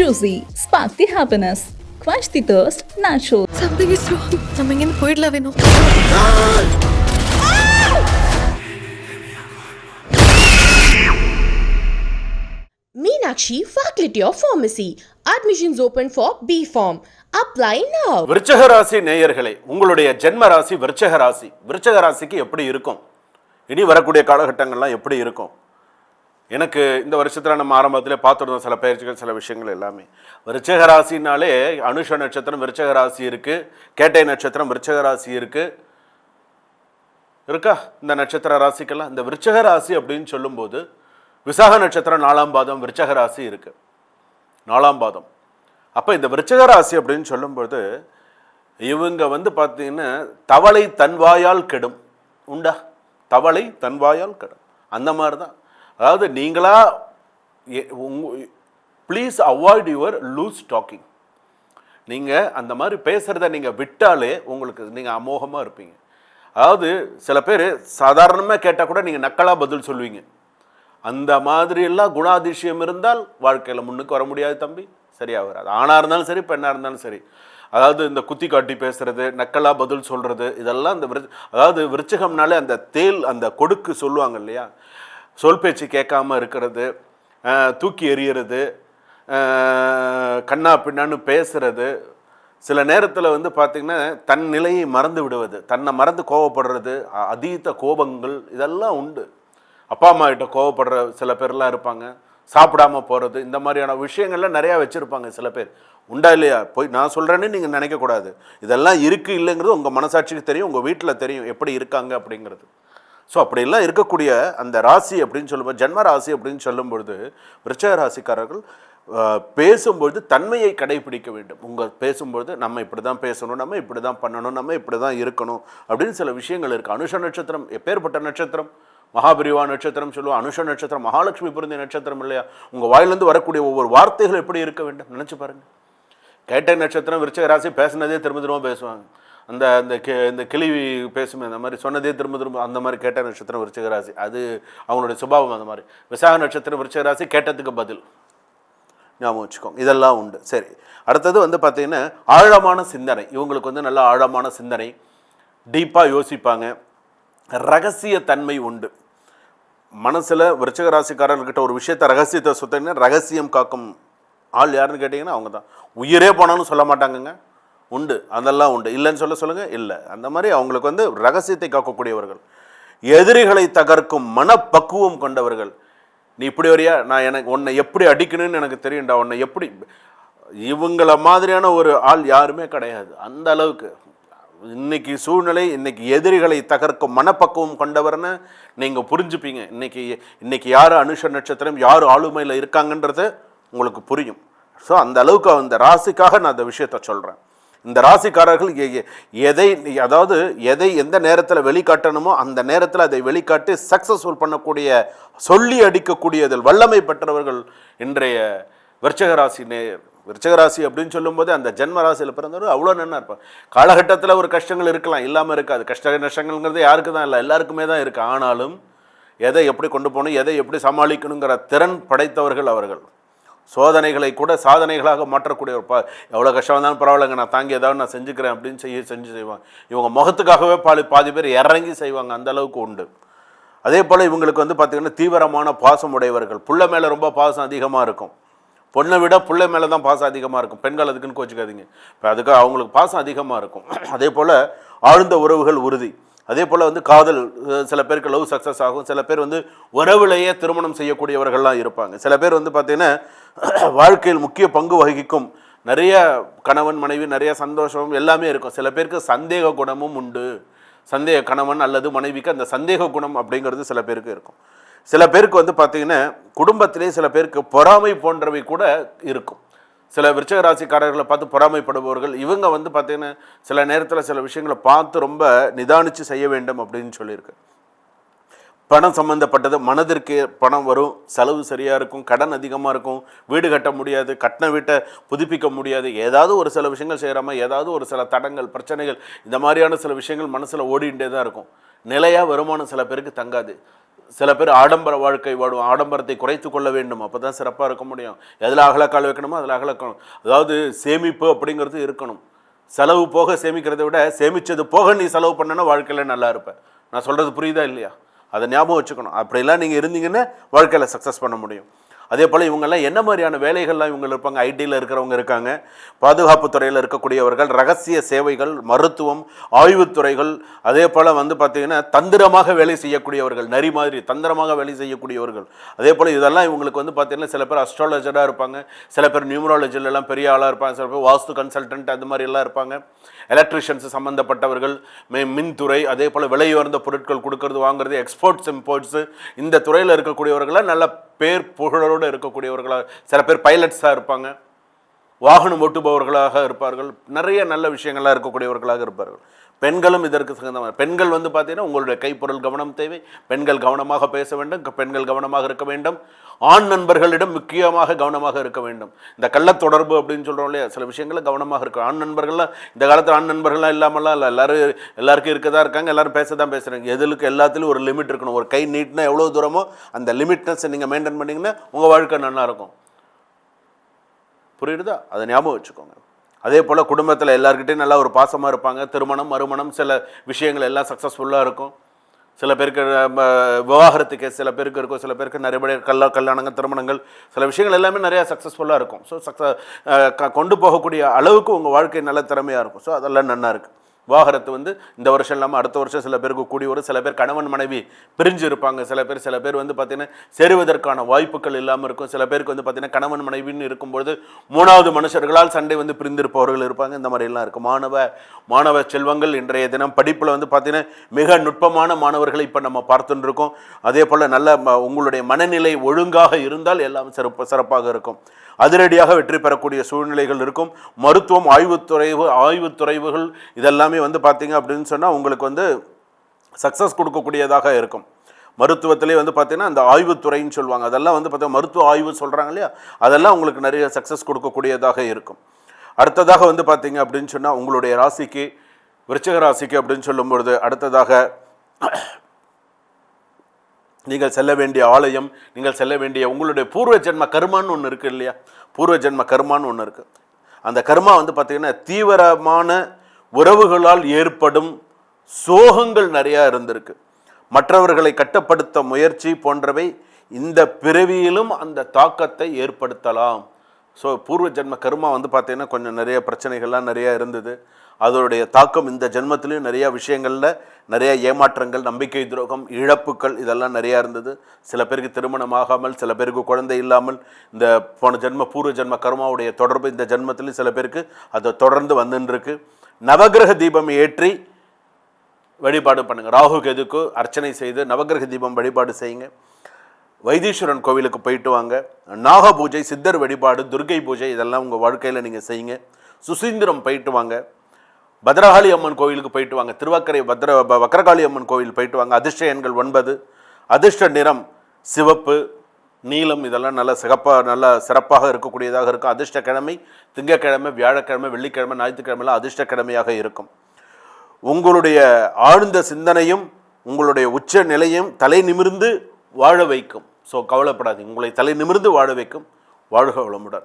Juicy, spark the happiness. Quench the thirst, natural. Something is wrong நம்ம இங்கேருந்து போயிடலாம் வேணும் Meenakshi Faculty of Pharmacy. Admissions open for B Form. Apply now. விருச்சக ராசி நேயர்களே உங்களுடைய ஜென்ம ராசி விருச்சக ராசி விருச்சக ராசிக்கு எப்படி இருக்கும் இனி வரக்கூடிய காலகட்டங்கள்லாம் எப்படி இருக்கும் எனக்கு இந்த வருஷத்தில் நம்ம ஆரம்பத்திலே பார்த்துருந்தோம் சில பயிற்சிகள் சில விஷயங்கள் எல்லாமே. விருச்சக ராசினாலே அனுஷ நட்சத்திரம் விருச்சக ராசி இருக்குது கேட்டை நட்சத்திரம் விருச்சக ராசி இருக்குது இருக்கா? இந்த நட்சத்திர ராசிக்கெல்லாம். இந்த விருச்சக ராசி அப்படின்னு சொல்லும்போது விசாக நட்சத்திரம் நாலாம் பாதம் விருச்சக ராசி இருக்குது நாலாம் பாதம். அப்போ இந்த விருச்சக ராசி அப்படின்னு சொல்லும்போது இவங்க வந்து பார்த்தீங்கன்னா தவளை தன்வாயால் கெடும். உண்டா? தவளை தன்வாயால் கெடும். அந்த மாதிரி தான் அதாவது நீங்களா please avoid your loose talking நீங்கள் அந்த மாதிரி பேசுகிறத நீங்கள் விட்டாலே உங்களுக்கு நீங்கள் அமோகமாக இருப்பீங்க. அதாவது சில பேர் சாதாரணமாக கேட்டால் கூட நீங்கள் நக்கலாக பதில் சொல்லுவீங்க. அந்த மாதிரியெல்லாம் குணாதிசயம் இருந்தால் வாழ்க்கையில் முன்னுக்கு வர முடியாது தம்பி. சரியாக வராது. ஆணாக இருந்தாலும் சரி பெண்ணாக இருந்தாலும் சரி. அதாவது இந்த குத்தி காட்டி பேசுறது நக்கலாக பதில் சொல்கிறது இதெல்லாம் இந்த விரு அதாவது விருச்சகம்னாலே அந்த தேல் அந்த கொடுக்கு சொல்லுவாங்க இல்லையா? சொல் பேச்சு கேட்காம இருக்கிறது தூக்கி எறியறது கண்ணா பின்னான்னு பேசுறது சில நேரத்தில் வந்து பார்த்திங்கன்னா தன் நிலையை மறந்து விடுவது தன்னை மறந்து கோவப்படுறது அதீத கோபங்கள் இதெல்லாம் உண்டு. அப்பா அம்மா கிட்ட கோவப்படுற சில பேர்லாம் இருப்பாங்க சாப்பிடாம போகிறது இந்த மாதிரியான விஷயங்கள்லாம் நிறையா வச்சுருப்பாங்க சில பேர். உண்டா இல்லையா? போய் நான் சொல்கிறேன்னு நீங்கள் நினைக்கக்கூடாது. இதெல்லாம் இருக்குது இல்லைங்கிறது உங்கள் மனசாட்சிக்கு தெரியும் உங்கள் வீட்டில் தெரியும் எப்படி இருக்காங்க அப்படிங்கிறது. ஸோ அப்படியெல்லாம் இருக்கக்கூடிய அந்த ராசி அப்படின்னு சொல்லும்போது ஜென்ம ராசி அப்படின்னு சொல்லும்பொழுது விருச்சக ராசிக்காரர்கள் பேசும்பொழுது தன்மையை கடைபிடிக்க வேண்டும். உங்கள் பேசும்பொழுது நம்ம இப்படி தான் பேசணும் நம்ம இப்படி தான் பண்ணணும் நம்ம இப்படி தான் இருக்கணும் அப்படின்னு சில விஷயங்கள் இருக்குது அனுஷ நட்சத்திரம் எப்பேற்பட்ட நட்சத்திரம்? மகாபிரிவா நட்சத்திரம் சொல்லுவோம். அனுஷ நட்சத்திரம் மகாலட்சுமி பிறந்த நட்சத்திரம் இல்லையா? உங்கள் வாயிலிருந்து வரக்கூடிய ஒவ்வொரு வார்த்தைகள் எப்படி இருக்க வேண்டும்? நினச்சி பாருங்கள் கேட்ட நட்சத்திரம் விருச்சக ராசி பேசுனதே திரும்ப திரும்ப பேசுவாங்க. அந்த அந்த கி இந்த கிளிவி பேசுமே அந்த மாதிரி சொன்னதே திரும்ப திரும்ப அந்த மாதிரி கேட்ட நட்சத்திரம் விருச்சகராசி அது அவங்களுடைய சுபாவம் அந்த மாதிரி. விசாக நட்சத்திரம் விருச்சகராசி கேட்டதுக்கு பதில். ஞாபகம் வச்சுக்கோங்க. இதெல்லாம் உண்டு. சரி. அடுத்தது வந்து பார்த்தீங்கன்னா ஆழமான சிந்தனை. இவங்களுக்கு வந்து நல்ல ஆழமான சிந்தனை. டீப்பாக யோசிப்பாங்க. ரகசிய தன்மை உண்டு. மனசில் விருச்சகராசிக்காரர்கிட்ட ஒரு விஷயத்த ரகசியத்தை சுத்தீங்கன்னா ரகசியம் காக்கும் ஆள் யாருன்னு கேட்டிங்கன்னா அவங்க தான் உயிரே போனாலும் சொல்ல மாட்டாங்கங்க. உண்டு. அதெல்லாம் உண்டு. இல்லைன்னு சொல்ல சொல்லுங்கள் இல்லை. அந்த மாதிரி அவங்களுக்கு வந்து ரகசியத்தை காக்கக்கூடியவர்கள். எதிரிகளை தகர்க்கும் மனப்பக்குவம் கொண்டவர்கள். நீ இப்படி வரியா? நான் எனக்கு உன்னை எப்படி அடிக்கணும்னு எனக்கு தெரியும்டா. உன்னை எப்படி இவங்கள மாதிரியான ஒரு ஆள் யாருமே கிடையாது. அந்த அளவுக்கு. இன்னைக்கு சூழ்நிலை இன்னைக்கு எதிரிகளை தகர்க்கும் மனப்பக்குவம் கொண்டவர்னு நீங்கள் புரிஞ்சுப்பீங்க. இன்னைக்கு இன்னைக்கு யார் அனுஷ நட்சத்திரம் யார் ஆளுமையில் இருக்காங்கன்றது உங்களுக்கு புரியும். ஸோ அந்த அளவுக்கு அந்த ராசிக்காக நான் அந்த விஷயத்த சொல்கிறேன் இந்த ராசிக்காரர்கள் எதை அதாவது எதை எந்த நேரத்தில் வெளிக்காட்டணுமோ அந்த நேரத்தில் அதை வெளிக்காட்டி சக்ஸஸ்ஃபுல் பண்ணக்கூடிய சொல்லி அடிக்கக்கூடியதில் வல்லமை பெற்றவர்கள் இன்றைய விருச்சகராசி ராசி விருச்சகராசி ராசி அப்படின்னு சொல்லும்போது அந்த ஜென்ம ராசியில் பிறந்தவர் அவ்வளோ நன்னா இருப்பார். காலகட்டத்தில் ஒரு கஷ்டங்கள் இருக்கலாம் இல்லாமல் இருக்காது. கஷ்ட நஷ்டங்கள்ங்கிறது யாருக்கு தான் இல்லை எல்லாருக்குமே தான் இருக்குது ஆனாலும் எதை எப்படி கொண்டு போகணும் எதை எப்படி சமாளிக்கணுங்கிற திறன் படைத்தவர்கள் அவர்கள். சோதனைகளை கூட சாதனைகளாக மாற்றக்கூடிய ஒரு பா எவ்வளோ கஷ்டம் வந்தாலும் பரவாயில்லைங்க நான் தாங்கி ஏதாவது நான் செஞ்சுக்கிறேன் அப்படின்னு செய்ய செஞ்சு செய்வாங்க. இவங்க முகத்துக்காகவே பாதி பாதி பேர் இறங்கி செய்வாங்க அந்த அளவுக்கு உண்டு. அதே போல் இவங்களுக்கு வந்து பார்த்திங்கன்னா தீவிரமான பாசம் உடையவர்கள். புள்ள மேலே ரொம்ப பாசம் அதிகமாக இருக்கும். பொண்ணை விட புள்ளை மேலே தான் பாசம் அதிகமாக இருக்கும். பெண்கள் அதுக்குன்னு கோச்சிக்காதீங்க. இப்போ அதுக்கு அவங்களுக்கு பாசம் அதிகமாக இருக்கும். அதே போல் ஆழ்ந்த உறவுகள் உறுதி. அதே போல் வந்து காதல் சில பேருக்கு லவ் சக்ஸஸ் ஆகும். சில பேர் வந்து உறவுலேயே திருமணம் செய்யக்கூடியவர்கள்லாம் இருப்பாங்க. சில பேர் வந்து பார்த்திங்கன்னா வாழ்க்கையில் முக்கிய பங்கு வகிக்கும். நிறைய கணவன் மனைவி நிறைய சந்தோஷம் எல்லாமே இருக்கும். சில பேருக்கு சந்தேக குணமும் உண்டு. சந்தேக கணவன் அல்லது மனைவிக்கு அந்த சந்தேக குணம் அப்படிங்கிறது சில பேருக்கு இருக்கும். சில பேருக்கு வந்து பார்த்திங்கன்னா குடும்பத்திலே சில பேருக்கு பொறாமை போன்றவை கூட இருக்கும். சில விருச்சக ராசிக்காரர்களை பார்த்து பொறாமைப்படுபவர்கள் இவங்க வந்து பார்த்திங்கன்னா சில நேரத்தில் சில விஷயங்களை பார்த்து ரொம்ப நிதானித்து செய்ய வேண்டும் அப்படின்னு சொல்லியிருக்கு. பணம் சம்மந்தப்பட்டது மனதிற்கு பணம் வரும் செலவு சரியாக இருக்கும் கடன் அதிகமாக இருக்கும் வீடு கட்ட முடியாது கட்டின வீட்டை புதுப்பிக்க முடியாது ஏதாவது ஒரு சில விஷயங்கள் செய்கிறாம ஏதாவது ஒரு சில தடங்கள் பிரச்சனைகள் இந்த மாதிரியான சில விஷயங்கள் மனசில் ஓடிண்டே தான் இருக்கும். நிலையாக வருமானம் சில பேருக்கு தங்காது. சில பேர் ஆடம்பர வாழ்க்கை வாடும் ஆடம்பரத்தை குறைத்து கொள்ள வேண்டும். அப்போ தான் சிறப்பாக இருக்க முடியும். எதில் அகலக்கால் வைக்கணுமோ அதில் அகலக்கணும் அதாவது சேமிப்பு அப்படிங்கிறது இருக்கணும். செலவு போக சேமிக்கிறதை விட சேமித்தது போக நீ செலவு பண்ணனா வாழ்க்கையில் நல்லா இருப்பேன் நான் சொல்கிறது புரியுதா இல்லையா? அதை ஞாபகம் வச்சுக்கணும். அப்படிலாம் நீங்கள் இருந்தீங்கன்னா வாழ்க்கையில் சக்ஸஸ் பண்ண முடியும். அதே போல் இவங்கெல்லாம் என்ன மாதிரியான வேலைகள்லாம் இவங்க இருப்பாங்க? ஐடியில் இருக்கிறவங்க இருக்காங்க. பாதுகாப்பு துறையில் இருக்கக்கூடியவர்கள் ரகசிய சேவைகள் மருத்துவம் ஆய்வுத்துறைகள் அதே போல் வந்து பார்த்திங்கன்னா தந்திரமாக வேலை செய்யக்கூடியவர்கள் நரி மாதிரி தந்திரமாக வேலை செய்யக்கூடியவர்கள். அதே போல் இதெல்லாம் இவங்களுக்கு வந்து பார்த்திங்கன்னா சில பேர் அஸ்ட்ராலஜராக இருப்பாங்க. சில பேர் நியூமராலஜிலெலாம் பெரிய ஆளாக இருப்பாங்க. சில பேர் வாஸ்து கன்சல்டன்ட் அது மாதிரி எல்லாம் இருப்பாங்க. எலக்ட்ரிஷியன்ஸ் சம்மந்தப்பட்டவர்கள் மே மின்துறை அதே போல் விலையுயர்ந்த பொருட்கள் கொடுக்கறது வாங்குறது எக்ஸ்போர்ட்ஸ் இம்போர்ட்ஸு இந்த துறையில் இருக்கக்கூடியவர்களாக நல்ல பேர் புகழோடு இருக்கக்கூடியவர்களாக சில பேர் பைலட்ஸாக இருப்பாங்க. வாகனம் ஓட்டுபவர்களாக இருப்பார்கள். நிறைய நல்ல விஷயங்கள்லாம் இருக்கக்கூடியவர்களாக இருப்பார்கள். பெண்களும் இதற்கு தகுந்த பெண்கள் வந்து பார்த்தீங்கன்னா உங்களுடைய கைப்பொருள் கவனம் தேவை. பெண்கள் கவனமாக பேச வேண்டும். பெண்கள் கவனமாக இருக்க வேண்டும். ஆண் நண்பர்களிடம் முக்கியமாக கவனமாக இருக்க வேண்டும். இந்த கள்ளத் தொடர்பு அப்படின்னு சொல்கிறோம் இல்லையா? சில விஷயங்களில் கவனமாக இருக்கும் ஆண் நண்பர்கள்லாம் இந்த காலத்தில் ஆண் நண்பர்கள்லாம் இல்லாமலாம் இல்லை எல்லாரும் எல்லாருக்கும் இருக்க தான் இருக்காங்க? எல்லாரும் பேச தான் பேசுகிறாங்க எதுலுக்கு எல்லாத்துலேயும் ஒரு லிமிட் இருக்கணும். ஒரு கை நீட்டினா எவ்வளோ தூரமோ அந்த லிமிட்னஸை நீங்கள் மெயின்டைன் பண்ணிங்கன்னா உங்கள் வாழ்க்கை நல்லா இருக்கும். புரியுதா? அதை ஞாபகம் வச்சுக்கோங்க. அதே போல் குடும்பத்தில் எல்லாருக்கிட்டையும் நல்லா ஒரு பாசமாக இருப்பாங்க. திருமணம் மறுமணம் சில விஷயங்கள் எல்லாம் சக்ஸஸ்ஃபுல்லாக இருக்கும். சில பேருக்கு விவாகரத்துக்கு சில பேருக்கு இருக்கும். சில பேருக்கு நிறைய பேர் கல்ல கல்யாணங்கள் திருமணங்கள் சில விஷயங்கள் எல்லாமே நிறையா சக்ஸஸ்ஃபுல்லாக இருக்கும். ஸோ சக்ஸ கொண்டு போகக்கூடிய அளவுக்கு உங்கள் வாழ்க்கை நல்ல திறமையாக இருக்கும். ஸோ அதெல்லாம் நல்லா இருக்குது விவாகரத்து வந்து இந்த வருஷம் இல்லாமல் அடுத்த வருஷம் சில பேருக்கு கூடி வரும். சில பேர் கணவன் மனைவி பிரிஞ்சு இருப்பாங்க சில பேர் சில பேர் வந்து பார்த்தீங்கன்னா சேருவதற்கான வாய்ப்புகள் இல்லாமல் இருக்கும். சில பேருக்கு வந்து பார்த்தீங்கன்னா கணவன் மனைவின்னு இருக்கும்பொழுது மூணாவது மனுஷர்களால் சண்டை வந்து பிரிந்திருப்பவர்கள் இருப்பாங்க. இந்த மாதிரிலாம் இருக்கும் மாணவ மாணவ செல்வங்கள் இன்றைய தினம் படிப்பில் வந்து பார்த்தீங்கன்னா மிக நுட்பமான மாணவர்களை இப்போ நம்ம பார்த்துட்டு இருக்கோம். அதே போல் நல்ல ம- உங்களுடைய மனநிலை ஒழுங்காக இருந்தால் எல்லாம் சிறப்பு சிறப்பாக இருக்கும். அதிரடியாக வெற்றி பெறக்கூடிய சூழ்நிலைகள் இருக்கும். மருத்துவம் ஆய்வுத்துறைவு ஆய்வுத்துறைவுகள் இதெல்லாமே வந்து பார்த்தீங்க அப்படின்னு சொன்னால் உங்களுக்கு வந்து சக்ஸஸ் கொடுக்கக்கூடியதாக இருக்கும். மருத்துவத்திலே வந்து பார்த்தீங்கன்னா அந்த ஆய்வுத்துறைன்னு சொல்லுவாங்க. அதெல்லாம் வந்து பார்த்தீங்கன்னா மருத்துவ ஆய்வு சொல்கிறாங்க இல்லையா? அதெல்லாம் உங்களுக்கு நிறைய சக்ஸஸ் கொடுக்கக்கூடியதாக இருக்கும். அடுத்ததாக வந்து பார்த்தீங்க அப்படின்னு சொன்னால் உங்களுடைய ராசிக்கு விருச்சக ராசிக்கு அப்படின்னு சொல்லும்பொழுது அடுத்ததாக நீங்கள் செல்ல வேண்டிய ஆலயம் நீங்கள் செல்ல வேண்டிய உங்களுடைய பூர்வ ஜென்ம கர்மான்னு ஒன்று இருக்குது இல்லையா? பூர்வ ஜென்ம கர்மான்னு ஒன்று இருக்குது அந்த கர்மா வந்து பார்த்திங்கன்னா தீவிரமான உறவுகளால் ஏற்படும் சோகங்கள் நிறையா இருந்திருக்கு. மற்றவர்களை கட்டுப்படுத்த முயற்சி போன்றவை இந்த பிறவியிலும் அந்த தாக்கத்தை ஏற்படுத்தலாம். ஸோ பூர்வ ஜென்ம கர்மா வந்து பார்த்திங்கன்னா கொஞ்சம் நிறைய பிரச்சனைகள்லாம் நிறையா இருந்தது. அதோடைய தாக்கம் இந்த ஜென்மத்திலையும் நிறைய விஷயங்களில் நிறைய ஏமாற்றங்கள் நம்பிக்கை துரோகம் இழப்புகள் இதெல்லாம் நிறையா இருந்தது. சில பேருக்கு திருமணம் ஆகாமல் சில பேருக்கு குழந்தை இல்லாமல் இந்த போன ஜென்ம பூர்வ ஜென்ம கர்மாவுடைய தொடர்பு இந்த ஜென்மத்திலையும் சில பேருக்கு அதை தொடர்ந்து வந்துன்னு நவகிரக நவக்கிரக தீபம் ஏற்றி வழிபாடு பண்ணுங்கள் ராகு கேதுக்கு அர்ச்சனை செய்து நவக்கிரக தீபம் வழிபாடு செய்யுங்க. வைத்தீஸ்வரன் கோவிலுக்கு போயிட்டு வாங்க. நாக பூஜை சித்தர் வழிபாடு துர்க்கை பூஜை இதெல்லாம் உங்கள் வாழ்க்கையில் நீங்கள் செய்யுங்க. சுசீந்திரம் போயிட்டு வாங்க. பத்ரகாளி அம்மன் கோவிலுக்கு போயிட்டு வாங்க. திருவாக்கரை பத்ர ப- வக்ரகாளி அம்மன் கோயில் போயிட்டு வாங்க. அதிர்ஷ்ட எண்கள் ஒன்பது. அதிர்ஷ்ட நிறம் சிவப்பு நீலம் இதெல்லாம் நல்ல சிறப்பாக நல்ல சிறப்பாக இருக்கக்கூடியதாக இருக்கும். அதிர்ஷ்ட கிழமை திங்கக்கிழமை வியாழக்கிழமை வெள்ளிக்கிழமை ஞாயிற்றுக்கிழமைலாம் அதிர்ஷ்ட கிழமையாக இருக்கும். உங்களுடைய ஆழ்ந்த சிந்தனையும் உங்களுடைய உச்ச நிலையும் தலை நிமிர்ந்து வாழ வைக்கும். ஸோ கவலைப்படாதீங்க. உங்களை தலை நிமிர்ந்து வாழ வைக்கும். வாழ்க வளமுடன்.